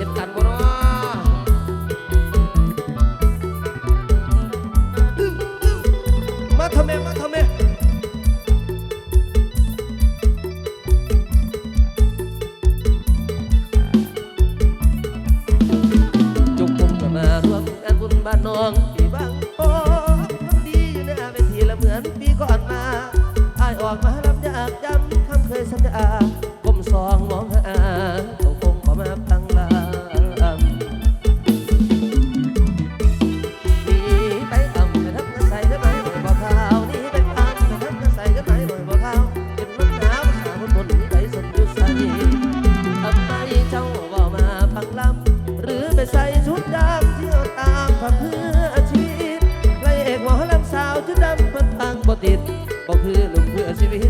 nyetan ติดบ่คือลุงเพื่อชีวิต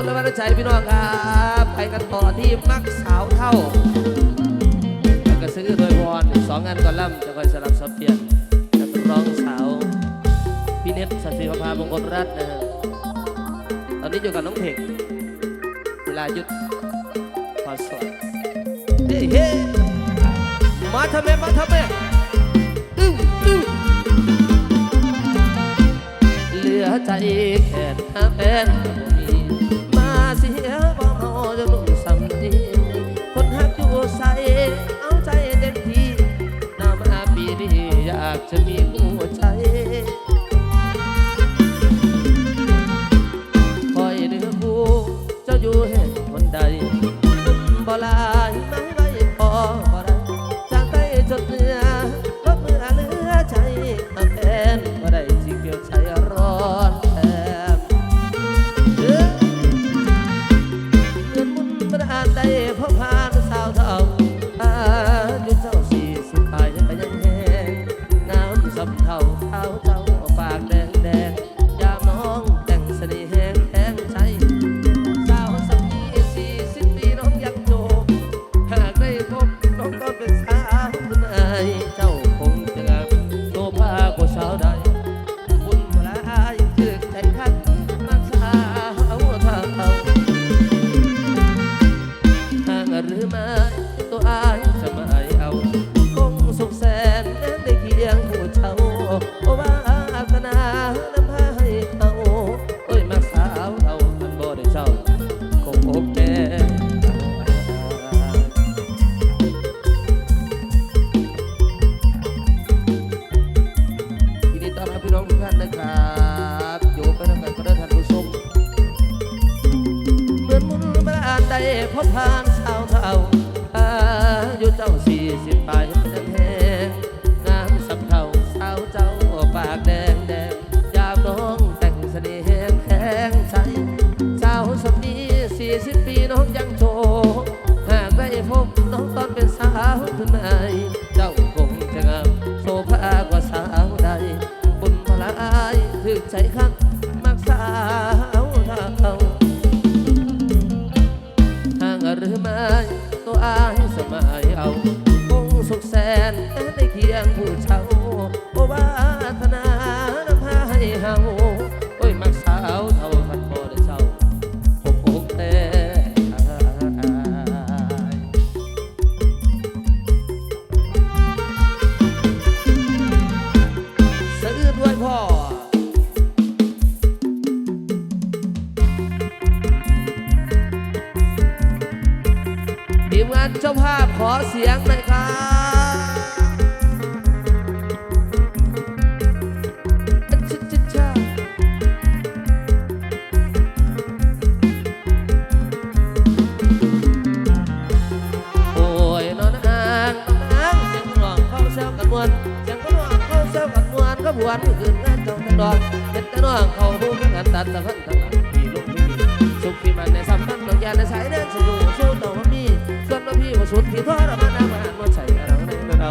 คุณละวัฒชัยพี่น้องครับ ไปกันต่อที่มักสาวเท่าแล้วก็ซื้อโดยพรสองงานก่อนล่ำจะคอยสลับสับเปลี่ยนนักร้องสาวพี่เน็ตสัตย์ศิวภามงคลรัตน์นะฮะตอนนี้อยู่กับน้องเพ็กเวลายุดพอสอดเฮ้มาทำไมมาทำไมอื้ออื้อเหลือใจแค่น้าเป็น ได้ มพันธ์ดอกยาในสายเดินสะดวกสู้ต่อมามีส่วนน้องพี่ว่าสุดที่ทรมานน้ำมันมาใส่เราในเมืองเรา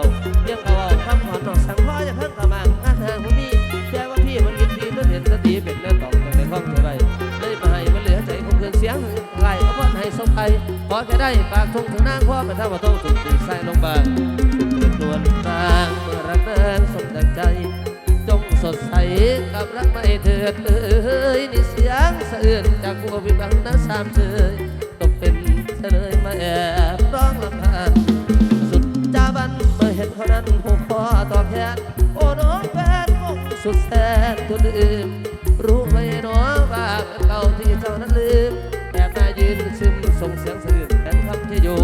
ยังเอาเอาคำขอนอกสังพ่ออย่าเพิ่งกระมังงานทางผมมีแค่ว่าพี่มันยินดีต้นเห็นสติเป็นเรื่องตอกแต่ในข้องเท่าไรเลยมาให้มันเหลือใจคงเกินเสียงไหลเอาพ่อให้สมไปขอแค่ได้ปากทุ่งถึงนางพ่อเป็นท่าว่าต้องถูกตีใส่ลงบางถูกนวลบางเมื่อรักเดินสมดังใจจงสดใสกับรักไม่เถิดเลยนี่เสียงสะอื้นจากผู้พิบังนะสามเชย คงสุดแสนทุนลืมรู้ไหมน้อว่าเป็นเก่าที่เจ้านั้นลืมแอบมายืนซึมส่งเสียงสะอื้นแต่คำที่อยู่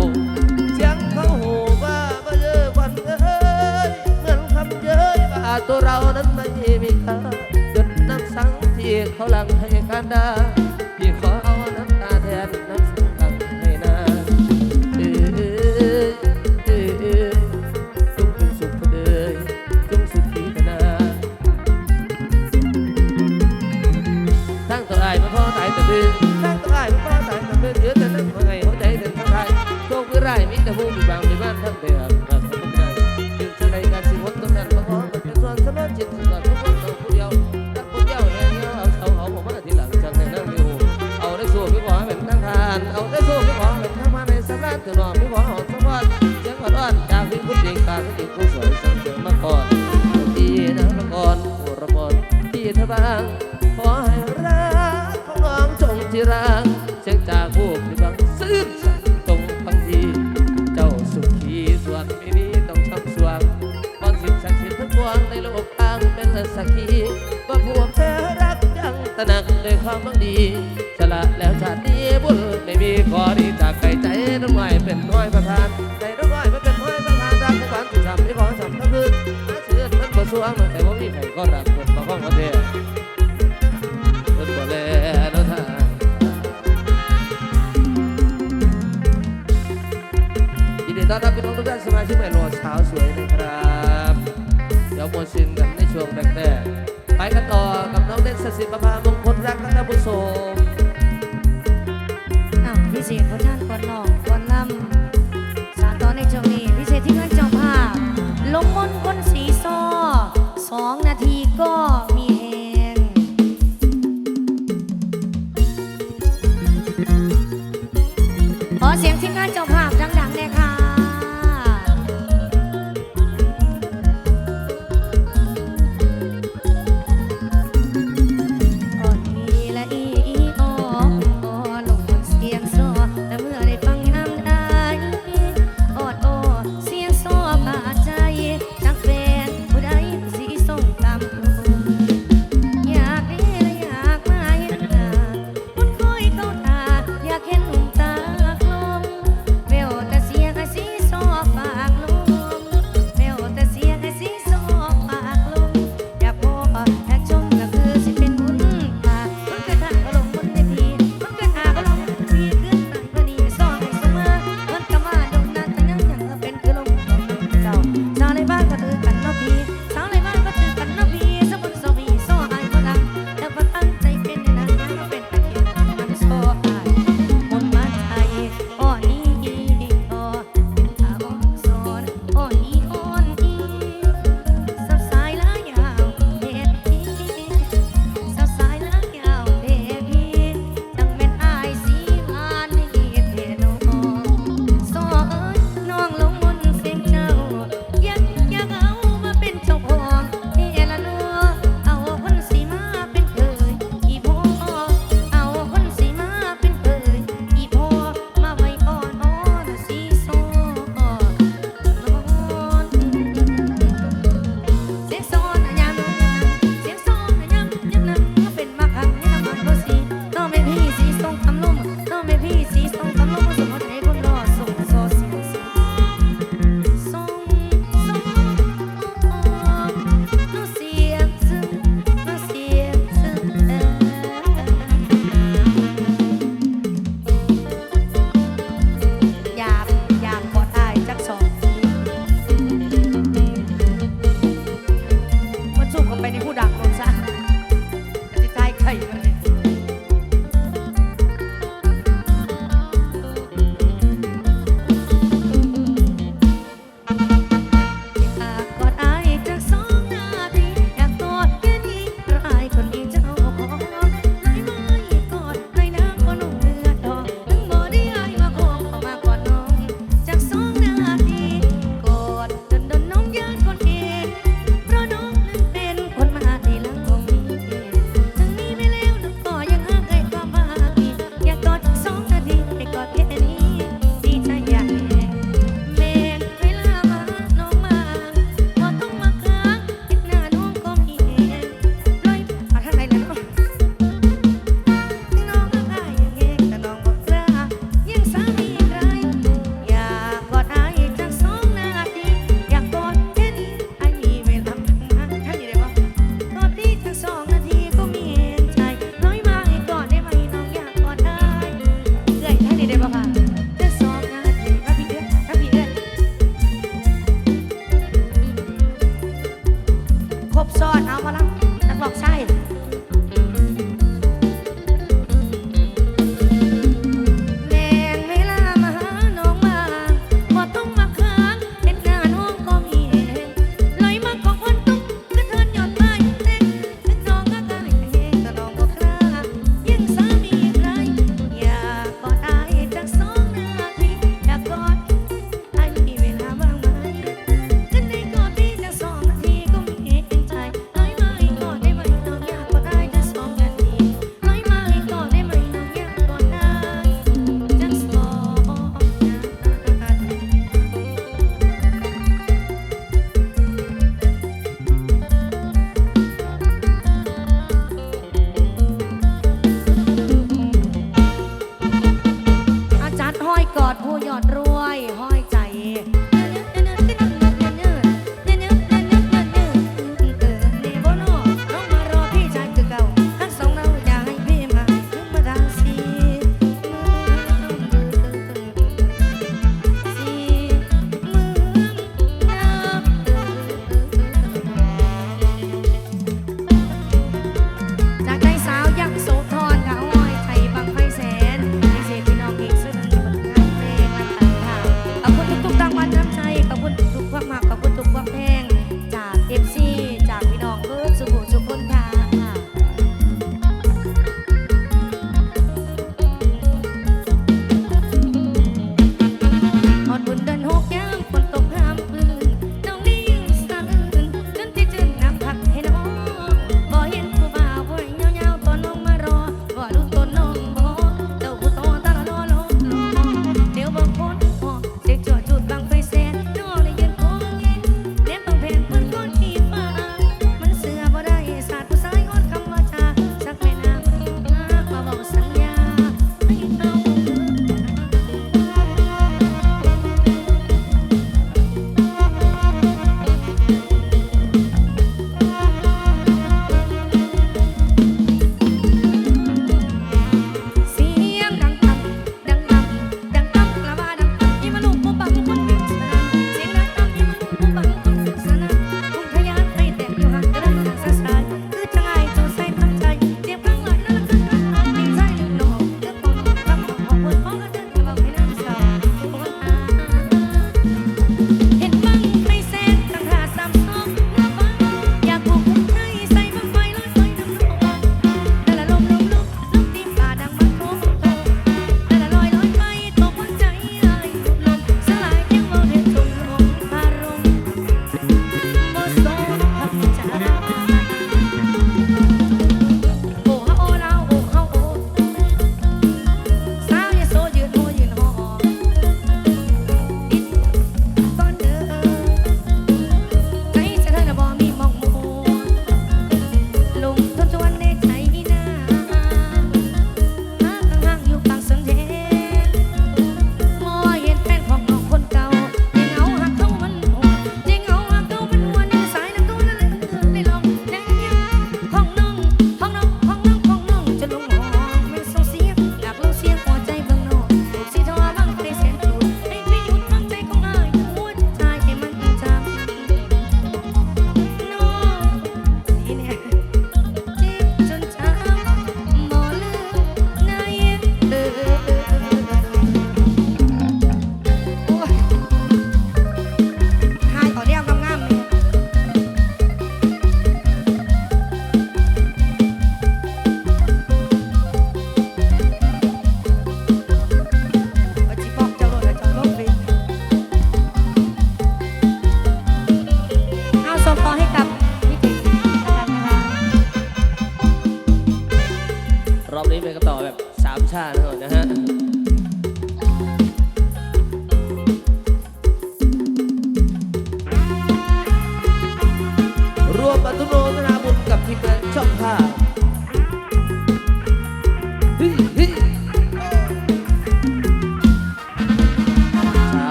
เสียงเขาหูว่ามาเยอะวันเอ้ยเหมือนคำเย้ยว่าตัวเรานั้นไม่มีค่าหยดน้ำสังที่เขาหลังให้กันด ความบังดีฉละแล้วชาตินี้บุญไม่มีขอดีจากไก่ใจน้องไม้เป็นน้อยประทานใจน้องไม้ไม่เป็นน้อยประทานรักของฝันที่ทำที่ขอทำทั้งคืนมาเชื่อมันบ่สวงแต่ว่ามีใครก็รักคนมาข้องประเทศจนบ่แลนทานยินดีต้อนรับพี่น้องทุกท่านสมาชิกใหม่โหลดสาวสวยนะครับ เดี๋ยวโมวนซินกันในช่วงแรกๆไปกันต่อกับ น้องเด่นสศิษย์ประภามงคลรักท่านผู้ชมอ้าวพิเศษคนท่านคนนองคนนำส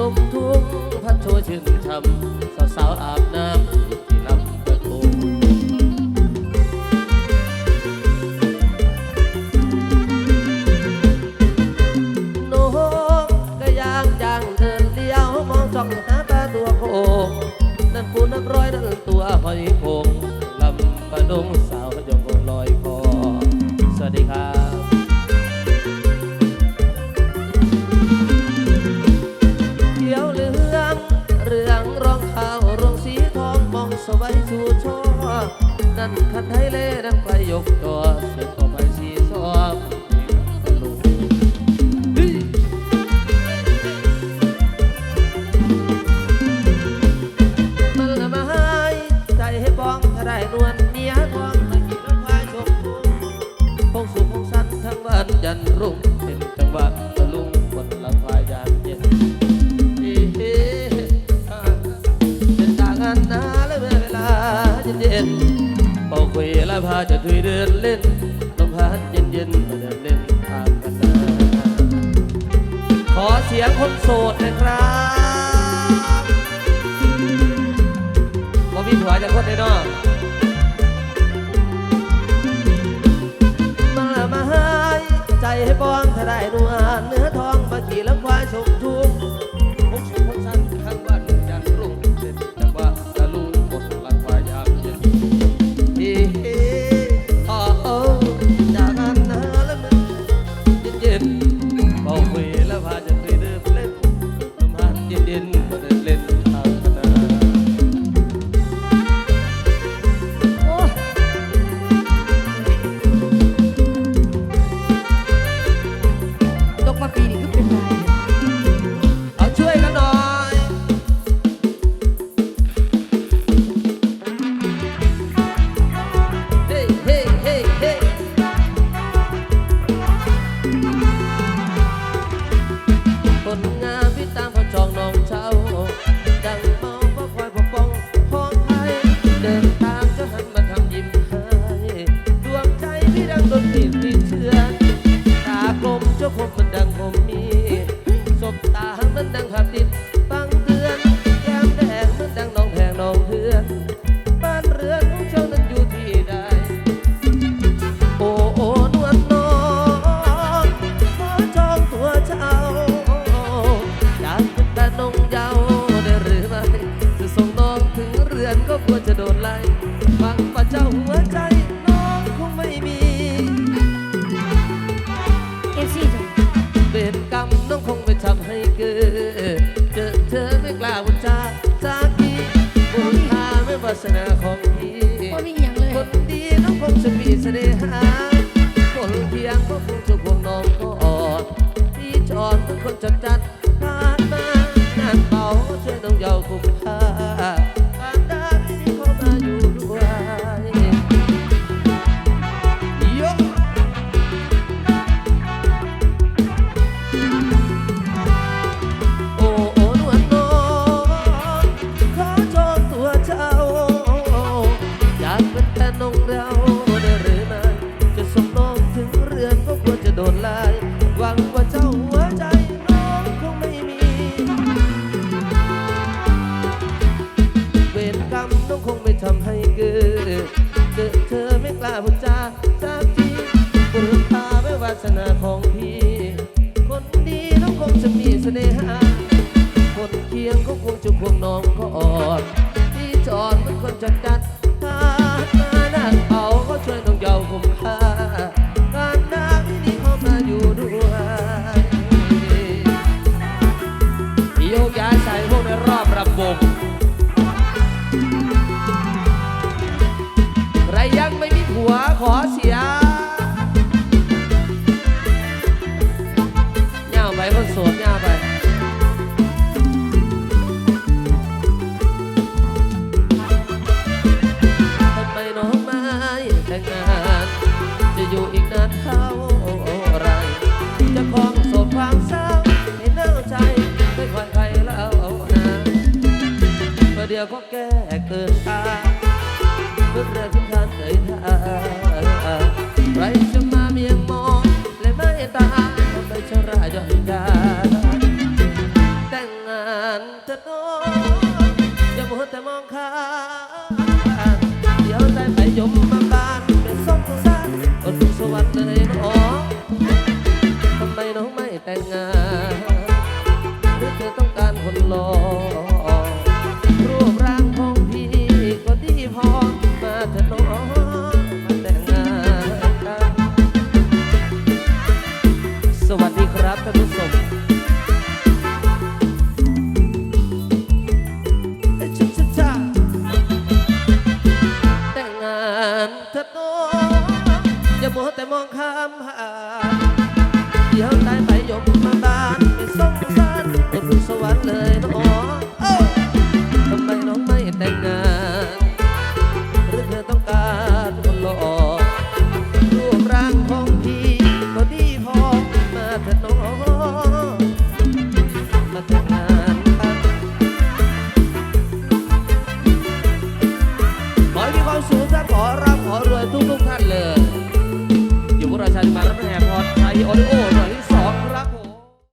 ลมทุ่งพัดโชยชื่นช่ำสาวสาวอาบน้ำ นั้นคันไทยเล่นั้นไปยกาพาจะถุยเดินเล่นลมพัดเย็นเย็นมาเดินเล่นทางกันนะขอเสียงคนโสดนะครับบ่มีผัวจะคนได้นอก เถอะน้อง